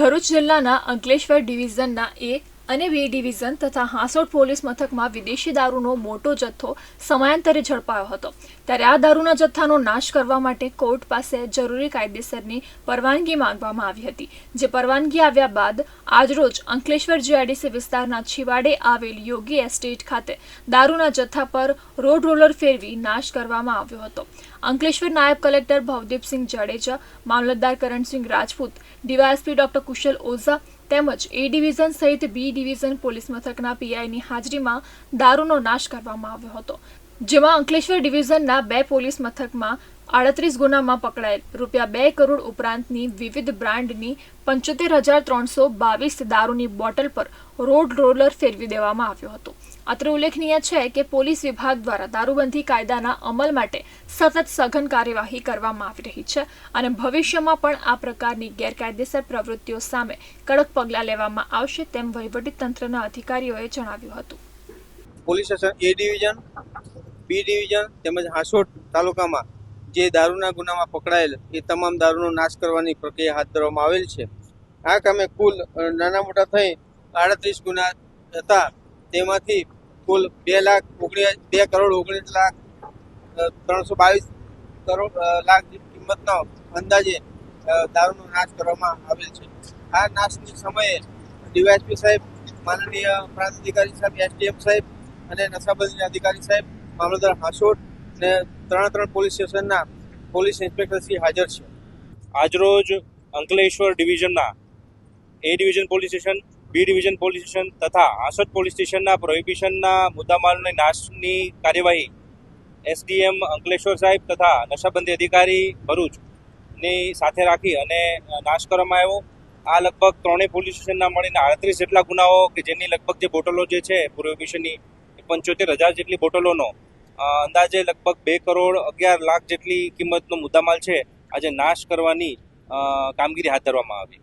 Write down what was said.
ભરૂચ જિલ્લાના અંકલેશ્વર ડિવિઝનના એ અને વી ડિવિઝન તથા હાંસોડ પોલીસ મથકમાં વિદેશી દારૂનો મોટો જથ્થો સમયાંતરે ઝડપાયો હતો. ત્યારે આ દારૂના જથ્થાનો નાશ કરવા માટે કોર્ટ પાસે જરૂરી કાયદેસરની પરવાનગી માંગવામાં આવી હતી, જે પરવાનગી આવ્યા બાદ આજરોજ અંકલેશ્વર જીઆઈડીસી વિસ્તારના છિવાડે આવેલ યોગી એસ્ટેટ ખાતે દારૂના જથ્થા પર રોડ રોલર ફેરવી નાશ કરવામાં આવ્યો હતો. અંકલેશ્વર નાયબ કલેક્ટર ભવદીપસિંહ જાડેજા, મામલતદાર કરણસિંહ રાજપૂત, ડીવાયએસપી ડોક્ટર કુશલ ઓઝા તેમજ એ ડિવિઝન સહિત બી ડિવિઝન પોલીસ મથકના પીઆઈની હાજરીમાં દારૂનો નાશ કરવામાં આવ્યો હતો. જેમાં અંકલેશ્વર ડિવિઝનના બે પોલીસ મથકમાં આડત્રીસ ગુનામાં પકડાયેલ. રૂપિયા બે કરોડ ઉપરાંતની વિવિધ બ્રાન્ડની પંચોતેર હજાર ત્રણસો બાવીસ દારૂની બોટલ પર રોડ રોલર ફેરવી દેવામાં આવ્યો હતો. અત્રે ઉલ્લેખનીય છે કે પોલીસ વિભાગ દ્વારા દારૂબંધી કાયદાના અમલ માટે સતત સઘન કાર્યવાહી કરવામાં આવી રહી છે અને ભવિષ્યમાં પણ આ પ્રકારની ગેરકાયદેસર પ્રવૃત્તિઓ સામે કડક પગલાં લેવામાં આવશે તેમ વહીવટીતંત્રના અધિકારીઓએ જણાવ્યું હતું. Police A division, B division તેમજ હાંસોટ તાલુકામાં જે દારૂના ગુનામાં પકડાયેલ એ તમામ દારૂનો નાશ કરવાની પ્રક્રિયા હાથ ધરવામાં આવેલ છે. આ કામે કુલ નાના મોટા થઈ આડત્રીસ ગુના હતા. તેમાંથી કુલ બે લાખ ઓગણીસ, બે કરોડ ઓગણીસ લાખ ત્રણસો બાવીસ કરોડ લાખ કિંમતનો અંદાજે દારૂનો નાશ કરવામાં આવેલ છે. આ નાશની સમયે ડીવાયસપી સાહેબ, માનનીય પ્રાંત અધિકારી સાહેબ, એસડીએમ સાહેબ અને નશાબંધીના અધિકારી સાહેબ, મામલતદાર હાંસોટ ને ત્રણ ત્રણ પોલીસ સ્ટેશનના પોલીસ ઇન્સ્પેક્ટરશ્રી હાજર છે. આજરોજ Ankleshwar ડિવિઝનના A division police station B division police station તથા આસોદ પોલીસ સ્ટેશનના પ્રોહિબિશનના મુદ્દામાલની નાશની કાર્યવાહી એસડીએમ અંકલેશ્વર સાહેબ તથા નશાબંધી અધિકારી ભરૂચની સાથે રાખી અને નાશ કરવામાં આવ્યો. આ લગભગ ત્રણેય પોલીસ સ્ટેશનના મળીને આડત્રીસ જેટલા ગુનાઓ કે જેની લગભગ જે બોટલો જે છે પ્રોહિબિશનની પંચોતેર હજાર જેટલી બોટલોનો અંદાજે લગભગ બે કરોડ અગિયાર લાખ જેટલી કિંમતનો મુદ્દામાલ છે, આજે નાશ કરવાની કામગીરી હાથ ધરવામાં આવી.